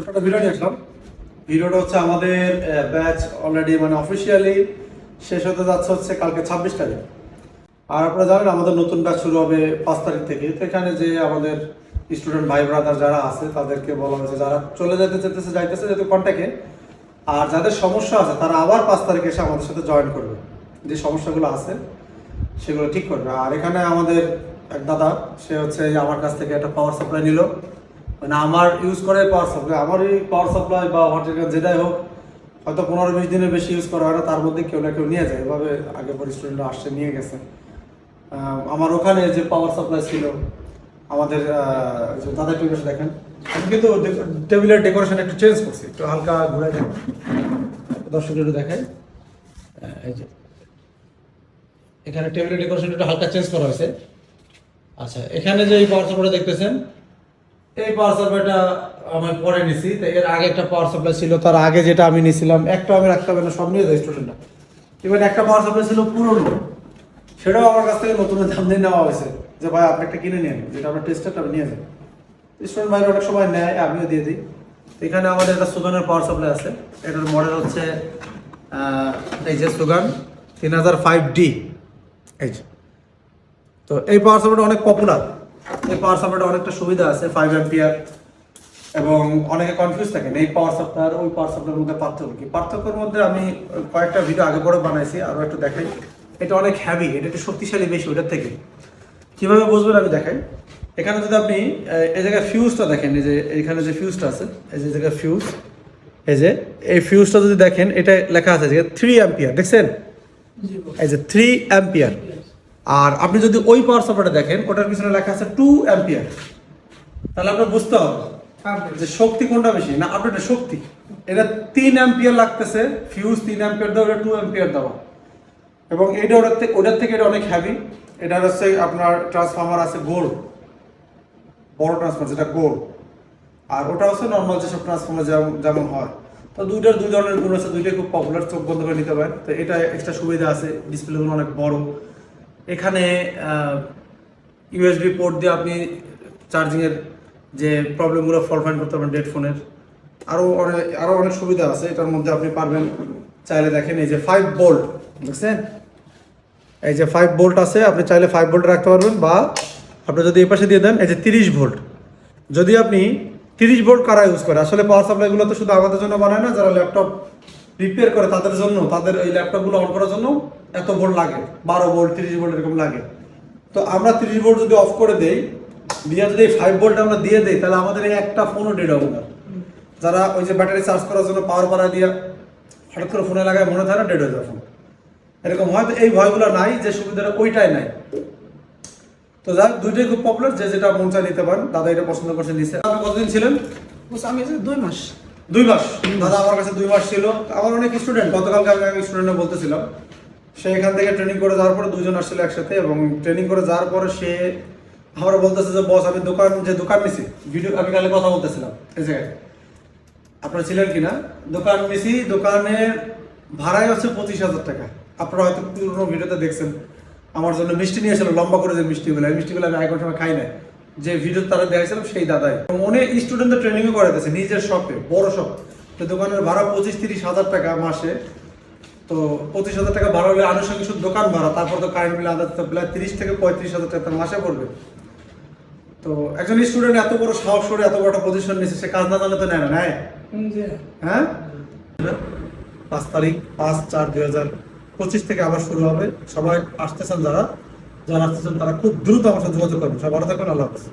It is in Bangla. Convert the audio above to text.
ছোট একটা ভিডিও নিয়ে ভিডিওটা হচ্ছে আমাদের ব্যাচ অলরেডি মানে অফিসিয়ালি শেষ হতে যাচ্ছে হচ্ছে কালকে ছাব্বিশ তারিখ। আর আপনারা জানেন আমাদের নতুন ব্যাচ শুরু হবে পাঁচ তারিখ থেকে। তো এখানে যে আমাদের স্টুডেন্ট ভাই ব্রাদার যারা আছে, তাদেরকে বলা হয়েছে, যারা চলে যেতে যেতেছে যাইতেছে যেহেতু কন্ট্যাক্টে আর যাদের সমস্যা আছে, তারা আবার পাঁচ তারিখে এসে আমাদের সাথে জয়েন করবে। যে সমস্যাগুলো আছে, সেগুলো ঠিক করবে। আর এখানে আমাদের এক দাদা, সে হচ্ছে আমার কাছ থেকে একটা পাওয়ার সাপ্লাই নিল। মানে আমার ইউজ করে পাওয়ার সাপ্লাই আমার এই পাওয়ার সাপ্লাই বা হোয়াটার যেটাই হোক, হয়তো পনেরো বিশ দিনের বেশি ইউজ করা হয় না, তার মধ্যে কেউ না কেউ নিয়ে যায়। এভাবে আগে পরে স্টুডেন্টরা আসছে, নিয়ে গেছে। আমার ওখানে যে পাওয়ার সাপ্লাই ছিল, আমাদের দাদা একটু বসে দেখেন, আমি কিন্তু টেবিলের ডেকোরেশন একটু চেঞ্জ করছি, একটু হালকা ঘুরে দেখ দর্শক একটু দেখাই। এই যে, এখানে টেবিলের ডেকোরেশন একটু হালকা চেঞ্জ করা হয়েছে। আচ্ছা এখানে যে এই পাওয়ার সাপ্লাই দেখতেছেন এই পাওয়ার সাপ্লাইটা আমি পরে নিছি, তো এর আগে একটা পাওয়ার সাপ্লাই ছিল, তার আগে যেটা আমি নিছিলাম, একটা আমি রাখতে হবে না, সব নিয়ে যায় স্টুডেন্টরা এবার একটা পাওয়ার সাপ্লাই ছিল পুরনো, সেটাও আমার কাছ থেকে নতুন দাম দিয়ে নেওয়া হয়েছে, যে ভাই আপনি একটা কিনে নিন যেটা আপনার টেস্টারটা নিয়ে যান স্টুডেন্ট ভাইরা অনেক সময় নেয়, আমিও দিয়ে দিই। এখানে আমাদের একটা সুগানের পাওয়ার সাপ্লাই আছে, এটার মডেল হচ্ছে এই যে সুগান, তিন হাজার ফাইভ ডি এই তো এই পাওয়ার সাপ্লাইটা অনেক পপুলার এই পাওয়ার সাপ্লাইটা অনেকটা সুবিধা আছে ফাইভ অ্যাম্পিয়ার এবং অনেকে কনফিউজ থাকেন এই পাওয়ার সাপ্লাই আর ওই পাওয়ার সাপ্লাইয়ের মধ্যে পার্থক্য কি? পার্থক্যের মধ্যে আমি কয়েকটা ভিডিও আগে পরে বানাইছি আরও একটু দেখাই। এটা অনেক হ্যাভি এটা একটু শক্তিশালী বেশি ওটার থেকে। কীভাবে বুঝবেন আমি দেখাই? এখানে যদি আপনি এই জায়গায় ফিউজটা দেখেন এই যে এখানে যে ফিউজটা আছে এই যে জায়গায় ফিউজ এই যে এই ফিউজটা যদি দেখেন এটা লেখা আছে যে থ্রি অ্যাম্পিয়ার দেখছেন? এই যে থ্রি অ্যাম্পিয়ার আর আপনি যদি ওই পাওয়ার সাপ্লাইটা দেখেন, ওটার পিছনে লেখা আছে টু অ্যাম্পিয়ার তাহলে আপনার বুঝতে হবে যে শক্তি কোনটা বেশি না আপনার এটা শক্তি। এটা তিন অ্যাম্পিয়ার লাগতেছে ফিউজ তিন অ্যাম্পিয়ার দেওয়া ওটা টু অ্যাম্পিয়ার দেওয়া এবং এটা ওটার থেকে ওটার থেকে এটা অনেক হ্যাভি এটা হচ্ছে আপনার ট্রান্সফর্মার আছে গোল। বড় ট্রান্সফর্মার যেটা গোল। আর ওটা হচ্ছে নর্মাল যেসব ট্রান্সফর্মার যেমন হয়। তো দুইটার দুই ধরনের গুণ আছে, দুইটাই খুব পপুলার চোখ বন্ধ করে নিতে পারেন। তো এটা এক্সট্রা সুবিধা আছে ডিসপ্লেগুলো অনেক বড়। এখানে ইউএসবি পোর্ট দিয়ে আপনি চার্জিংয়ের যে প্রবলেমগুলো সলভ করতে পারবেন ডেড ফোনের আরও অনেক আরও অনেক সুবিধা আছে। এটার মধ্যে আপনি পারবেন চাইলে দেখেন, এই যে ফাইভ বোল্ট দেখছেন? এই যে ফাইভ ভোল্ট আছে, আপনি চাইলে ফাইভ ভোল্ট রাখতে পারবেন বা আপনি যদি এই পাশে দিয়ে দেন, এই যে তিরিশ ভোল্ট যদি আপনি তিরিশ ভোল্ট কারা ইউজ করে? আসলে পাওয়ার সাপ্লাইগুলো তো শুধু আমাদের জন্য বানায় না, যারা ল্যাপটপ রিপেয়ার করে তাদের জন্য, তাদের এই ল্যাপটপগুলো অন করার জন্য এত ভোল্ট লাগে বারো ভোল্ট তিরিশ ভোল্ট এরকম লাগে। তো আমরা তিরিশ ভোল্ট যদি অফ করে দেই দিয়ে যদি ফাইভ ভোল্ট আমরা দিয়ে দেই তাহলে আমাদের এই একটা ফোনও ডেড হবে না। যারা ওই যে ব্যাটারি চার্জ করার জন্য পাওয়ার পাড়া দিয়ে হঠাৎ করে ফোনে লাগায় মনে থাকে না ডেড হয়ে যায় ফোন এরকম হয়তো এই ভয়গুলো নাই যে সুবিধাটা ওইটাই নাই। তো যাক দুইটাই খুব পপুলার যে যেটা মন চায় নিতে পারেন। দাদা এটা পছন্দ করছে নিচ্ছে আপনি কতদিন ছিলেন? আমি দুই মাস। দুই মাস? দাদা আমার কাছে দুই মাস ছিল। আমার অনেক স্টুডেন্ট গতকালকে আমি আমি স্টুডেন্টে বলতেছিলাম। সে এখান থেকে ট্রেনিং করে যাওয়ার পরে দুজন আসছিল একসাথে এবং ট্রেনিং করে যাওয়ার পরে সে আমরা বলতেছে যে, বস, আমি দোকান, যে দোকান নিছি। ভিডিও আমি কালে কথা বলতেছিলাম। এই জায়গায় আপনারা ছিলেন কিনা? দোকান নিছি দোকানের ভাড়াই হচ্ছে পঁচিশ হাজার টাকা। আপনারা হয়তো পুরোনো ভিডিওতে দেখছেন। আমার জন্য মিষ্টি নিয়ে এসেছিল লম্বা করে যে মিষ্টিগুলো। এই মিষ্টিগুলো আমি আগে সময় খাই না যে ভিডিও তারা দেখাইছিলাম সেই দাদাই। অনেক স্টুডেন্টদের ট্রেনিংও করাইতেছে, নিজের শপে বড় শপ তো দোকানের ভাড়া পঁচিশ, তিরিশ হাজার টাকা মাসে। তো পঁচিশ হাজার টাকা ভাড়া হলে আনুষঙ্গিক শুধু দোকান ভাড়া তারপর তো কারেন্ট বিল আদার তো প্রায় তিরিশ থেকে পঁয়ত্রিশ হাজার টাকা মাসে পড়বে। তো একজন স্টুডেন্ট এত বড় সাহস করে এত বড় একটা পজিশন নিয়েছে সে কাজ না জানলে তো নেয় না নেয়? হ্যাঁ? পাঁচ তারিখ পাঁচ চার দুই হাজার পঁচিশ থেকে আবার শুরু হবে। সবাই আসতেছেন যারা যারা আসতেছেন তারা খুব দ্রুত আমার সাথে যোগাযোগ করবেন। সবাই ভালো থাকবেন আল্লাহ হাফেজ।